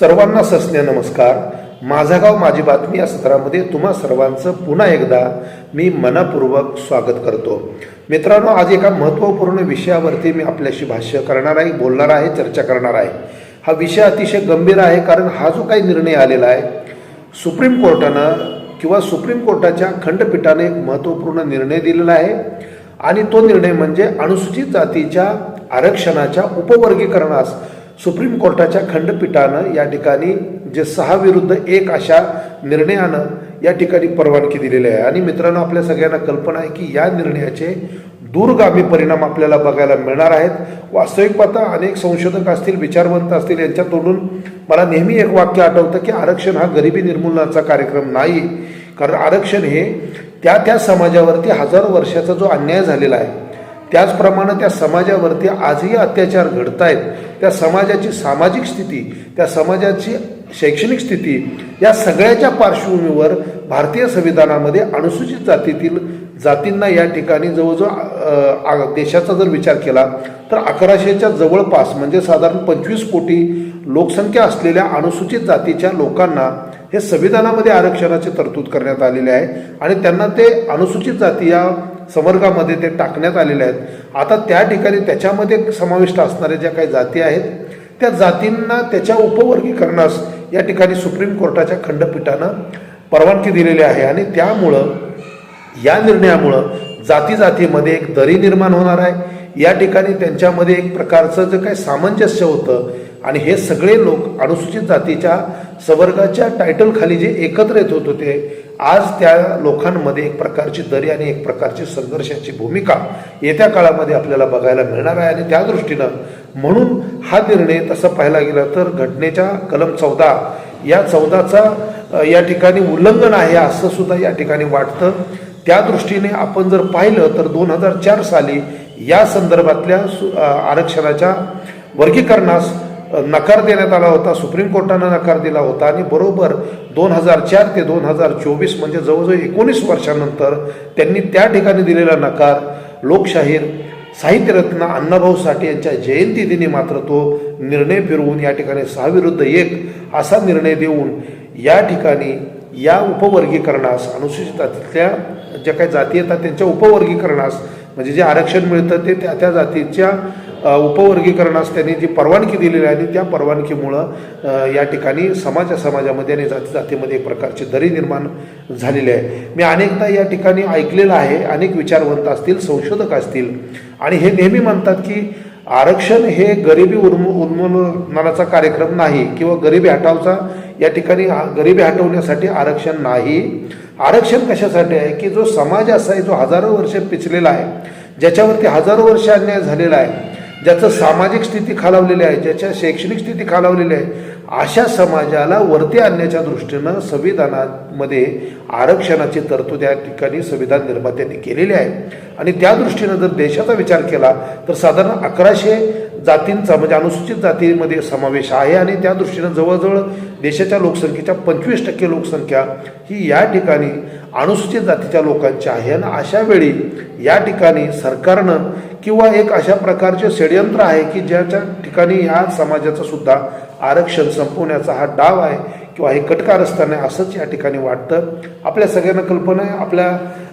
सर्वांना सस्ने नमस्कार. माझा गाव माझी बातमी या सत्रामध्ये तुम्हा सर्वांचं पुन्हा एकदा मी मनपूर्वक स्वागत करतो. मित्रांनो आज एका महत्त्वपूर्ण विषयावरती मी आपल्याशी भाष्य करणार आहे बोलणार आहे चर्चा करणार आहे. हा विषय अतिशय गंभीर आहे कारण हा जो काही निर्णय आलेला आहे सुप्रीम कोर्टानं किंवा सुप्रीम कोर्टाच्या खंडपीठाने एक महत्त्वपूर्ण निर्णय दिलेला आहे. आणि तो निर्णय म्हणजे अनुसूचित जातीच्या आरक्षणाच्या उपवर्गीकरणास सुप्रीम कोर्टाच्या खंडपीठानं या ठिकाणी जे सहा विरुद्ध एक अशा निर्णयानं या ठिकाणी परवानगी दिलेली आहे. आणि मित्रांनो आपल्या सगळ्यांना कल्पना आहे की या निर्णयाचे दूरगामी परिणाम आपल्याला बघायला मिळणार आहेत. वास्तविक पाहता अनेक संशोधक असतील विचारवंत असतील यांच्या तोंडून मला नेहमी एक वाक्य आठवतं की आरक्षण हा गरिबी निर्मूलनाचा कार्यक्रम नाही. कारण आरक्षण हे त्या त्या समाजावरती हजारो वर्षाचा जो अन्याय झालेला आहे त्याचप्रमाणे त्या समाजावरती आजही अत्याचार घडत आहेत त्या समाजाची सामाजिक स्थिती त्या समाजाची शैक्षणिक स्थिती या सगळ्याच्या पार्श्वभूमीवर भारतीय संविधानामध्ये अनुसूचित जातीतील जातींना या ठिकाणी जवळजवळ आ- देशाचा जर विचार केला तर अकराशेच्या जवळपास म्हणजे साधारण पंचवीस कोटी लोकसंख्या असलेल्या अनुसूचित जातीच्या लोकांना हे संविधानामध्ये आरक्षणाची तरतूद करण्यात आलेली आहे. आणि त्यांना ते अनुसूचित जाती या संवर्गामध्ये ते टाकण्यात आलेले आहेत. आता त्या ठिकाणी त्याच्यामध्ये समाविष्ट असणाऱ्या ज्या काही जाती आहेत त्या जातींना त्याच्या उपवर्गीकरणास या ठिकाणी सुप्रीम कोर्टाच्या खंडपीठानं परवानगी दिलेली आहे. आणि त्यामुळं या निर्णयामुळं जाती जातीमध्ये एक दरी निर्माण होणार आहे. या ठिकाणी त्यांच्यामध्ये एक प्रकारचं जे काही सामंजस्य होतं आणि हे सगळे लोक अनुसूचित जातीच्या सवर्गाच्या टायटलखाली जे एकत्र येत होत होते आज त्या लोकांमध्ये एक प्रकारची दरी आणि एक प्रकारची संघर्षाची भूमिका येत्या काळामध्ये आपल्याला बघायला मिळणार आहे. आणि त्या दृष्टीनं म्हणून हा निर्णय तसं पाहायला गेला तर घटनेच्या कलम चौदा या चौदाचा या ठिकाणी उल्लंघन आहे असं सुद्धा या ठिकाणी वाटतं. त्या दृष्टीने आपण जर पाहिलं तर दोन हजार चार साली या संदर्भातल्या सु- आरक्षणाच्या वर्गीकरणास नकार देण्यात आला होता सुप्रीम कोर्टानं नकार दिला होता आणि बरोबर दोन हजार चार ते दोन हजार चोवीस म्हणजे जवळजवळ एकोणीस वर्षानंतर त्यांनी त्या ठिकाणी दिलेला नकार लोकशाहीर साहित्यरत्न अण्णाभाऊ साठे यांच्या जयंती दिनी मात्र तो निर्णय फिरवून या ठिकाणी सहा विरुद्ध एक असा निर्णय देऊन या ठिकाणी या उपवर्गीकरणास अनुसूचित जातीतल्या ज्या काही जाती येतात त्यांच्या उपवर्गीकरणास म्हणजे जे आरक्षण मिळतं ते त्या त्या जातीच्या उपवर्गीकरणास त्यांनी जी परवानगी दिलेली आहे आणि त्या परवानगीमुळं या ठिकाणी समाजा समाजामध्ये आणि जाती जातीमध्ये एक प्रकारची दरी निर्माण झालेली आहे. मी अनेकदा या ठिकाणी ऐकलेलं आहे अनेक विचारवंत असतील संशोधक असतील आणि हे नेहमी म्हणतात की आरक्षण हे गरिबी उन्मू उन्मूलनाचा कार्यक्रम नाही किंवा गरिबी हटावचा या ठिकाणी गरिबी हटवण्यासाठी आरक्षण नाही. आरक्षण कशासाठी आहे? की जो समाज असा आहे जो हजारो वर्ष पिचलेला आहे ज्याच्यावरती हजारो वर्ष अन्याय झालेला आहे ज्याचं सामाजिक स्थिती खालावलेली आहे ज्याच्या शैक्षणिक स्थिती खालावलेली आहे अशा समाजाला वरती आणण्याच्या दृष्टीनं संविधानामध्ये आरक्षणाची तरतूद या ठिकाणी संविधान निर्मात्यांनी केलेली आहे. आणि त्या दृष्टीनं जर देशाचा विचार केला तर साधारण अकराशे जातींचा म्हणजे अनुसूचित जातीमध्ये समावेश आहे आणि त्या दृष्टीनं जवळजवळ देशाच्या लोकसंख्येच्या पंचवीस टक्के लोकसंख्या ही या ठिकाणी अनुसूचित जातीच्या लोकांची आहे. आणि अशा वेळी या ठिकाणी सरकारनं किंवा एक अशा प्रकारचे षडयंत्र आहे की ज्याच्या ठिकाणी या समाजाचं सुद्धा आरक्षण संपवण्याचा हा डाव आहे किंवा हे कटकार असताना असंच या ठिकाणी वाटतं. आपल्या सगळ्यांना कल्पना आहे आपल्या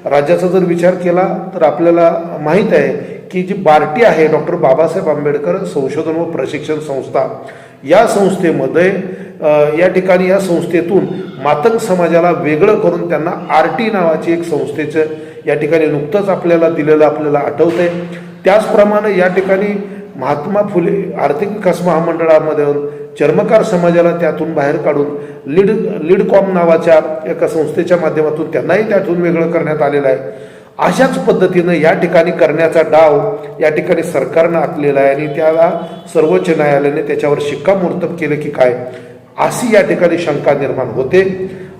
राज्याचा जर विचार केला तर आपल्याला माहीत आहे की जी बार्टी आहे डॉक्टर बाबासाहेब आंबेडकर संशोधन व प्रशिक्षण संस्था या संस्थेमध्ये या ठिकाणी या संस्थेतून मातंग समाजाला वेगळं करून त्यांना आर टी नावाची एक संस्थेचं या ठिकाणी नुकतंच आपल्याला दिलेलं आपल्याला आठवतंय. त्याचप्रमाणे या ठिकाणी महात्मा फुले आर्थिक विकास महामंडळामध्ये चर्मकार समाजाला त्यातून बाहेर काढून लीड लीडकॉम नावाच्या एका संस्थेच्या माध्यमातून त्यांनाही त्यातून वेगळं करण्यात आलेलं आहे. अशाच पद्धतीनं या ठिकाणी करण्याचा डाव या ठिकाणी सरकारनं आखलेला आहे आणि त्याला सर्वोच्च न्यायालयाने त्याच्यावर शिक्कामोर्तब केलं की काय अशी या ठिकाणी शंका निर्माण होते.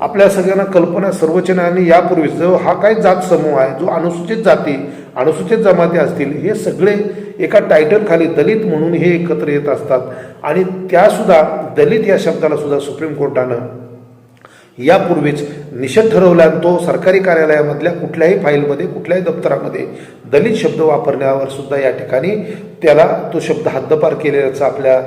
आपल्या सगळ्यांना कल्पना सर्वोच्च न्यायालयाने यापूर्वीच जो हा काय जात समूह आहे जो अनुसूचित जाती अनुसूचित जमाती असतील हे सगळे एका टायटलखाली दलित म्हणून हे एकत्र येत असतात. आणि त्यासुद्धा दलित या शब्दाला सुद्धा सुप्रीम कोर्टानं यापूर्वीच निषेध ठरवला आणि तो सरकारी कार्यालयामधल्या कुठल्याही फाईलमध्ये कुठल्याही दप्तरामध्ये दलित शब्द वापरण्यावर सुद्धा या ठिकाणी त्याला तो शब्द हद्दपार केलेल्याचा आपल्या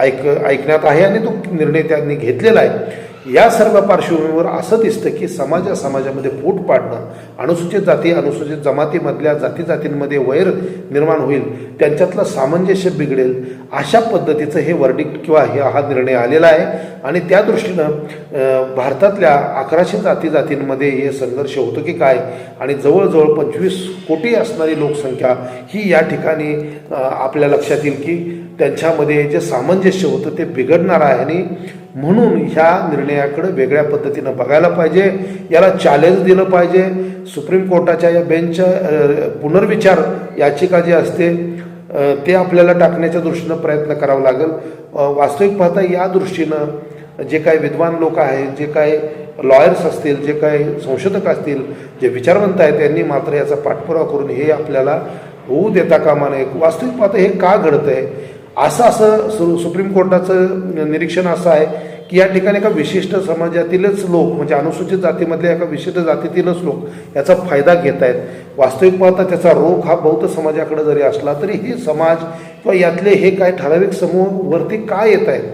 ऐक ऐकण्यात आहे आणि तो निर्णय त्यांनी घेतलेला आहे. या सर्व पार्श्वभूमीवर असं दिसतं की समाजा समाजामध्ये फूट पाडणं अनुसूचित जाती अनुसूचित जमातीमधल्या जाती जातींमध्ये वैर निर्माण होईल त्यांच्यातलं सामंजस्य बिघडेल अशा पद्धतीचं हे वर्डिक्ट किंवा हे हा निर्णय आलेला आहे. आणि त्या दृष्टीनं भारतातल्या अकराशे जाती जातींमध्ये हे संघर्ष होतो की काय? आणि जवळजवळ पंचवीस कोटी असणारी लोकसंख्या ही या ठिकाणी आपल्या लक्षात येईल की त्यांच्यामध्ये जे सामंजस्य होतं ते बिघडणार आहे आणि म्हणून ह्या निर्णयाकडे वेगळ्या पद्धतीनं बघायला पाहिजे. याला चॅलेंज दिलं पाहिजे. सुप्रीम कोर्टाच्या या बेंचच्या पुनर्विचार याचिका जी असते ते आपल्याला टाकण्याच्या दृष्टीनं प्रयत्न करावा लागेल. वास्तविक पाहता या दृष्टीनं जे काही विद्वान लोक आहेत जे काही लॉयर्स असतील जे काही संशोधक असतील जे विचारवंत आहेत त्यांनी मात्र याचा पाठपुरावा करून हे आपल्याला होऊ देता कामा नये. वास्तविक पाहता हे का घडतं आहे असं असं सु सुप्रीम कोर्टाचं निरीक्षण असं आहे की या ठिकाणी एका विशिष्ट समाजातीलच लोक म्हणजे अनुसूचित जातीमधल्या एका विशिष्ट जातीतीलच लोक याचा फायदा घेत आहेत. वास्तविक पाहता त्याचा रोख हा बौद्ध समाजाकडे जरी असला तरी हे समाज किंवा यातले हे काय ठराविक समूह वरती का येत आहेत?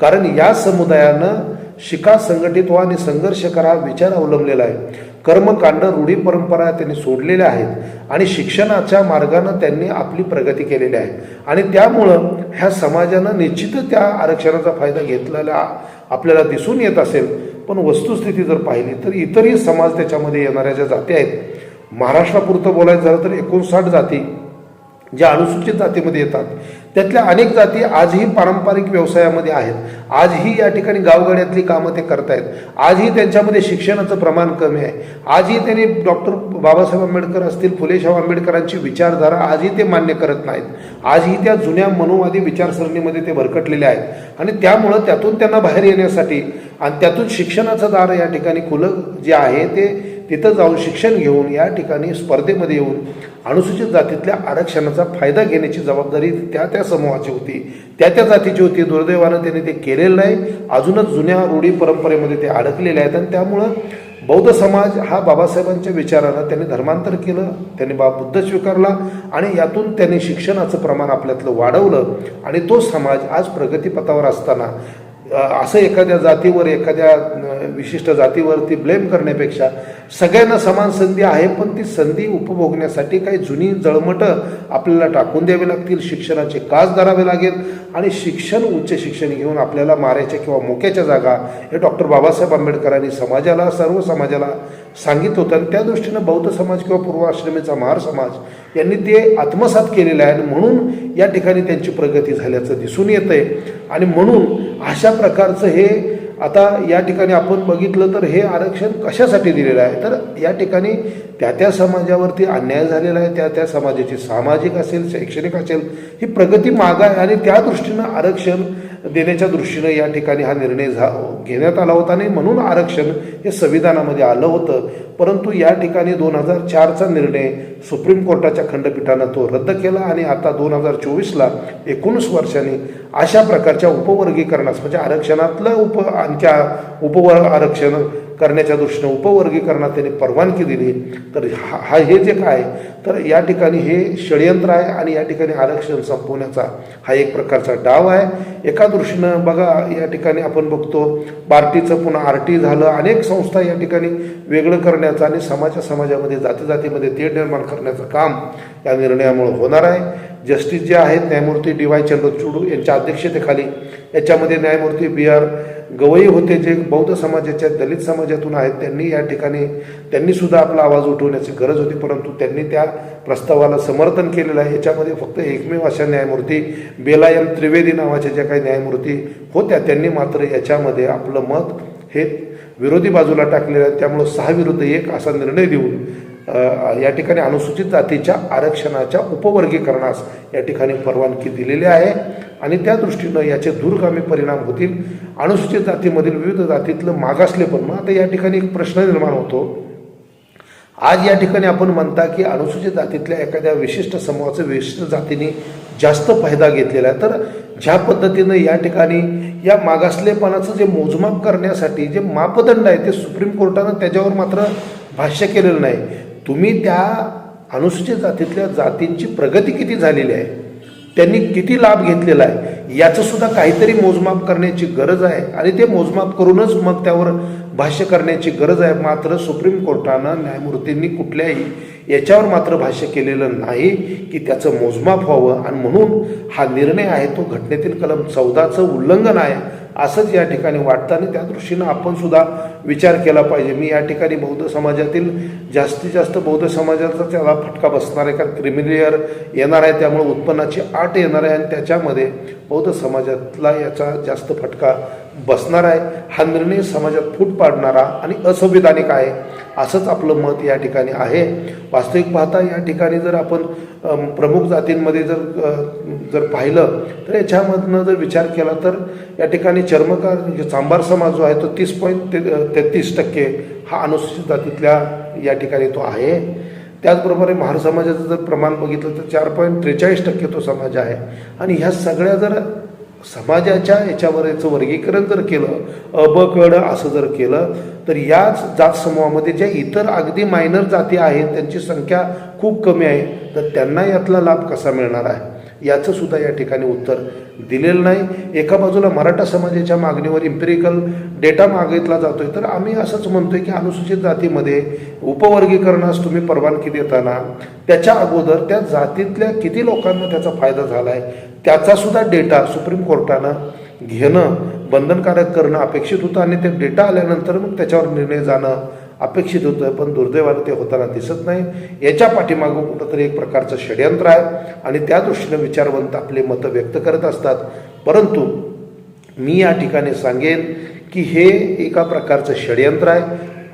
कारण या समुदायानं शिका संघटित व्हा आणि संघर्ष करा विचार अवलंबलेला आहे. कर्मकांड रूढी परंपरा त्यांनी सोडलेल्या आहेत आणि शिक्षणाच्या मार्गानं त्यांनी आपली प्रगती केलेली आहे. आणि त्यामुळं ह्या समाजानं निश्चितच त्या आरक्षणाचा फायदा घेतलेला आपल्याला दिसून येत असेल. पण वस्तुस्थिती जर पाहिली तर इतरही समाज त्याच्यामध्ये येणाऱ्या ज्या जाती आहेत महाराष्ट्रापुरतं बोलायचं झालं तर एकोणसाठ जाती ज्या अनुसूचित जातीमध्ये येतात. त्यातल्या अनेक जाती आजही पारंपरिक व्यवसायामध्ये आहेत. आजही या ठिकाणी गावगाड्यातली कामं ते करतायत. आजही त्यांच्यामध्ये शिक्षणाचं प्रमाण कमी आहे. आजही त्यांनी डॉक्टर बाबासाहेब आंबेडकर असतील फुले आंबेडकरांची विचारधारा आजही ते मान्य करत नाहीत. आजही त्या जुन्या मनोवादी विचारसरणीमध्ये ते भरकटलेले आहेत. आणि त्यामुळं त्यातून त्यांना बाहेर येण्यासाठी आणि त्यातून शिक्षणाचं दार या ठिकाणी खुलं जे आहे ते तिथं जाऊन शिक्षण घेऊन या ठिकाणी स्पर्धेमध्ये येऊन अनुसूचित जातीतल्या आरक्षणाचा फायदा घेण्याची जबाबदारी त्या त्या समूहाची होती. त्या त्या जातीची होती. दुर्दैवानं त्यांनी ते केलेलं नाही. अजूनच जुन्या रूढी परंपरेमध्ये ते अडकलेले आहेत आणि त्यामुळं बौद्ध समाज हा बाबासाहेबांच्या विचारानं त्यांनी धर्मांतर केलं. त्यांनी बा बुद्ध स्वीकारला आणि यातून त्यांनी शिक्षणाचं प्रमाण आपल्यातलं वाढवलं आणि तो समाज आज प्रगतीपथावर असताना असं एखाद्या जातीवर एखाद्या विशिष्ट जातीवरती ब्लेम करण्यापेक्षा सगळ्यांना समान संधी आहे पण ती संधी उपभोगण्यासाठी काही जुनी जळमटं आपल्याला टाकून द्यावी लागतील. शिक्षणाचे कास धरावे लागेल आणि शिक्षण उच्च शिक्षण घेऊन आपल्याला मारायच्या किंवा मोक्याच्या जागा हे डॉक्टर बाबासाहेब आंबेडकरांनी समाजाला सर्व समाजाला सांगित होतं. आणि त्या दृष्टीनं बौद्ध समाज किंवा पूर्वाश्रमीचा महार समाज यांनी ते आत्मसात केलेलं आहे आणि म्हणून या ठिकाणी त्यांची प्रगती झाल्याचं दिसून येतं आहे आणि म्हणून अशा प्रकारचं हे आता या ठिकाणी आपण बघितलं तर हे आरक्षण कशासाठी दिलेलं आहे? तर या ठिकाणी त्या त्या समाजावरती अन्याय झालेला आहे त्या त्या समाजाची सामाजिक असेल शैक्षणिक असेल ही प्रगती माग आहे आणि त्या दृष्टीनं आरक्षण देण्याच्या दृष्टीनं या ठिकाणी हा निर्णय झा घेण्यात आला होता आणि म्हणून आरक्षण हे संविधानामध्ये आलं होतं. परंतु या ठिकाणी दोन हजार चारचा निर्णय सुप्रीम कोर्टाच्या खंडपीठानं तो रद्द केला आणि आता दोन हजार चोवीसला एकोणीस वर्षांनी अशा प्रकारच्या उपवर्गीकरणास म्हणजे आरक्षणातलं उप आणखी उपवर्ग आरक्षण करण्याच्या दृष्टीनं उपवर्गीकरणात त्याने परवानगी दिली. तर हा हा हे जे काय तर या ठिकाणी हे षडयंत्र आहे आणि या ठिकाणी आरक्षण संपवण्याचा हा एक प्रकारचा डाव आहे. एका दृष्टीनं बघा या ठिकाणी आपण बघतो पार्टीचं पुन्हा आर टी झालं अनेक संस्था या ठिकाणी वेगळं करण्याचं आणि समाजा समाजामध्ये जाती जातीमध्ये तेढ निर्माण करण्याचं काम या निर्णयामुळे होणार आहे. जस्टिस जे आहेत न्यायमूर्ती डी वाय चंद्रचूड यांच्या अध्यक्षतेखाली याच्यामध्ये न्यायमूर्ती बी आर गवई होते जे बौद्ध समाजाच्या दलित समाजातून आहेत त्यांनी या ठिकाणी त्यांनी सुद्धा आपला आवाज उठवण्याची गरज होती परंतु त्यांनी त्या प्रस्तावाला समर्थन केलेलं आहे. याच्यामध्ये फक्त एकमेव अशा न्यायमूर्ती बेलायम त्रिवेदी नावाच्या ज्या काही न्यायमूर्ती होत्या त्यांनी मात्र याच्यामध्ये आपलं मत हे विरोधी बाजूला टाकलेलं आहे. त्यामुळं सहा विरुद्ध एक असा निर्णय देऊन या ठिकाणी अनुसूचित जातीच्या आरक्षणाच्या उपवर्गीकरणास या ठिकाणी परवानगी दिलेली आहे. आणि त्या दृष्टीनं याचे दूरगामी परिणाम होतील. अनुसूचित जातीमधील विविध जातीतलं मागासले पण मग आता या ठिकाणी एक प्रश्न निर्माण होतो. आज या ठिकाणी आपण म्हणता की अनुसूचित जातीतल्या एखाद्या विशिष्ट समूहाचं विशिष्ट जातीने जास्त फायदा घेतलेला आहे. तर ज्या पद्धतीनं या ठिकाणी या मागासलेपणाचं जे मोजमाप करण्यासाठी जे मापदंड आहे ते सुप्रीम कोर्टानं त्याच्यावर मात्र भाष्य केलेलं नाही. तुम्ही त्या अनुसूचित जातीतल्या जातींची प्रगती किती झालेली आहे? त्यांनी किती लाभ घेतलेला आहे? याचं सुद्धा काहीतरी मोजमाप करण्याची गरज आहे. आणि ते मोजमाप करूनच मग त्यावर भाष्य करण्याची गरज आहे. मात्र सुप्रीम कोर्टानं न्यायमूर्तींनी कुठल्याही याच्यावर मात्र भाष्य केलेलं नाही की त्याचं मोजमाप व्हावं. आणि म्हणून हा निर्णय आहे तो घटनेतील कलम चौदाचं उल्लंघन आहे. असंच या ठिकाणी वाटतं आणि त्या दृष्टीनं आपण सुद्धा विचार केला पाहिजे. मी या ठिकाणी बौद्ध समाजातील जास्तीत जास्त बौद्ध समाजाचा त्याला फटका बसणार आहे कारण क्रिमिलियर येणार आहे त्यामुळे उत्पन्नाची आट येणार आहे आणि त्याच्यामध्ये बौद्ध समाजातला याचा जास्त फटका बसणार आहे. हा निर्णय समाजात फूट पाडणारा आणि असंविधानिक आहे असंच आपलं मत या ठिकाणी आहे. वास्तविक पाहता या ठिकाणी जर आपण प्रमुख जातींमध्ये जर जर पाहिलं तर याच्यामधनं जर विचार केला तर या ठिकाणी चर्मकार म्हणजे चांभार समाज जो आहे तो तीस पॉईंट ते तेहतीस टक्के हा अनुसूचित जातीतल्या या ठिकाणी तो आहे. त्याचप्रमाणे महार समाजाचं जर प्रमाण बघितलं तर चार पॉईंट त्रेचाळीस टक्के तो समाज आहे. आणि ह्या सगळ्या जर समाजाच्या याच्यावर याचं वर्गीकरण जर केलं अबकड असं जर केलं तर याच जात समूहामध्ये ज्या इतर अगदी मायनर जाती आहेत त्यांची संख्या खूप कमी आहे. तर त्यांना यातला लाभ कसा मिळणार आहे? याचं सुद्धा या ठिकाणी उत्तर दिलेलं नाही. एका बाजूला मराठा समाजाच्या मागणीवर इम्पेरिकल डेटा मागितला जातोय. तर आम्ही असंच म्हणतोय की अनुसूचित जातीमध्ये उपवर्गीकरणास तुम्ही परवानगी देताना त्याच्या अगोदर त्या जातीतल्या किती लोकांना त्याचा फायदा झाला आहे त्याचा सुद्धा डेटा सुप्रीम कोर्टानं घेणं बंधनकारक करणं अपेक्षित होतं आणि ते डेटा आल्यानंतर मग त्याच्यावर निर्णय जाणं अपेक्षित होतं पण दुर्दैवानं ते होताना दिसत नाही. याच्या पाठीमागं कुठंतरी एक प्रकारचं षडयंत्र आहे आणि त्या दृष्टीनं विचारवंत आपले मतं व्यक्त करत असतात. परंतु मी या ठिकाणी सांगेन की हे एका प्रकारचं षडयंत्र आहे.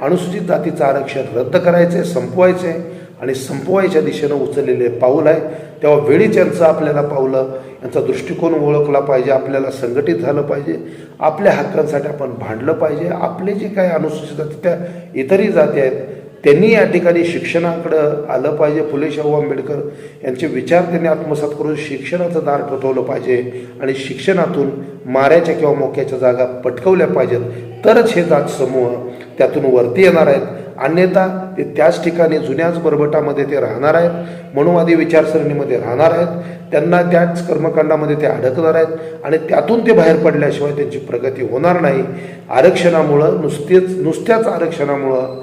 अनुसूचित जातीचं आरक्षण रद्द करायचं आहे संपवायचं आहे आणि संपवायच्या दिशेनं उचललेले पाऊल आहे. तेव्हा वेळीच यांचं आपल्याला पावलं यांचा दृष्टिकोन ओळखला पाहिजे आपल्याला संघटित झालं पाहिजे आपल्या हक्कांसाठी आपण भांडलं पाहिजे. आपले जे काही अनुसूचित जाती त्या इतरही जाती आहेत त्यांनी या ठिकाणी शिक्षणाकडं आलं पाहिजे. फुले शाहू आंबेडकर यांचे विचार त्यांनी आत्मसात करून शिक्षणाचं दार ठोठवलं पाहिजे आणि शिक्षणातून माऱ्याच्या किंवा मोक्याच्या जागा पटकवल्या पाहिजेत. तरच हे जात समूह त्यातून वरती येणार आहेत. अन्यथा ते त्याच ठिकाणी जुन्याच बरबटामध्ये ते राहणार आहेत मनुवादी विचारसरणीमध्ये राहणार आहेत त्यांना त्याच कर्मकांडामध्ये ते अडकणार आहेत आणि त्यातून ते बाहेर पडल्याशिवाय त्यांची प्रगती होणार नाही. आरक्षणामुळं नुसतेच नुसत्याच आरक्षणामुळं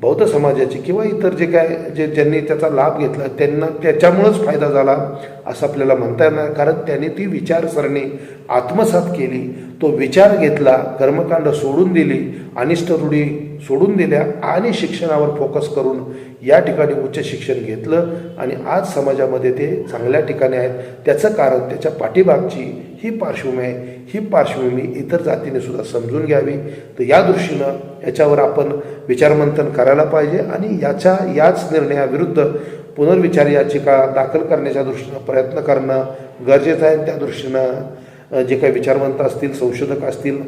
बौद्ध समाजाची किंवा इतर जे काय जे ज्यांनी त्याचा लाभ घेतला त्यांना त्याच्यामुळंच फायदा झाला असं आपल्याला म्हणता येणार कारण त्यांनी ती विचारसरणी आत्मसात केली. तो विचार घेतला कर्मकांड सोडून दिली अनिष्ट रूढी सोडून दिल्या आणि शिक्षणावर फोकस करून या ठिकाणी उच्च शिक्षण घेतलं आणि आज समाजामध्ये ते चांगल्या ठिकाणी आहेत. त्याचं कारण त्याच्या पाठीमागची ही पार्श्वभूमी आहे. ही पार्श्वभूमी इतर जातीने सुद्धा समजून घ्यावी. तर या दृष्टीनं याच्यावर आपण विचारमंथन करायला पाहिजे आणि याच्या याच निर्णयाविरुद्ध पुनर्विचार याचिका दाखल करण्याच्या दृष्टीनं प्रयत्न करणं गरजेचं आहे. त्या दृष्टीनं जे काही विचारवंत असतील संशोधक असतील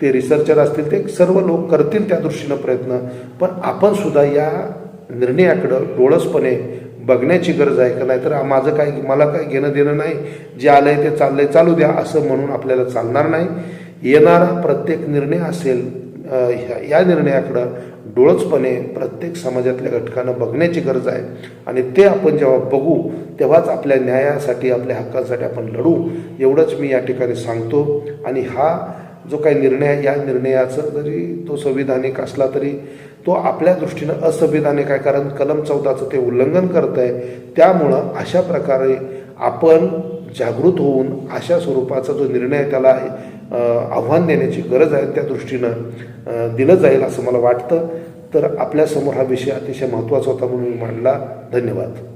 ते रिसर्चर असतील ते सर्व लोक करतील त्या दृष्टीनं प्रयत्न. पण आपण सुद्धा या निर्णयाकडं डोळसपणे बघण्याची गरज आहे का नाहीतर माझं काय मला काय घेणं देणं नाही. जे आलं आहे ते चाललं आहे चालू द्या असं म्हणून आपल्याला चालणार नाही. येणारा प्रत्येक निर्णय असेल ह्या या निर्णयाकडं डोळसपणे प्रत्येक समाजातल्या घटकानं बघण्याची गरज आहे. आणि ते आपण जेव्हा बघू तेव्हाच आपल्या न्यायासाठी आपल्या हक्कांसाठी आपण लढू एवढंच मी या ठिकाणी सांगतो. आणि हा जो काही निर्णय आहे या निर्णयाचं जरी तो संविधानिक असला तरी तो आपल्या दृष्टीनं असंविधानिक आहे. कारण कलम चौदाचं ते उल्लंघन करत आहे. त्यामुळं अशा प्रकारे आपण जागृत होऊन अशा स्वरूपाचा जो निर्णय त्याला आव्हान देण्याची गरज आहे त्या दृष्टीनं दिलं जाईल असं मला वाटतं. तर आपल्यासमोर हा विषय अतिशय महत्त्वाचा होता म्हणून मी मांडला. धन्यवाद.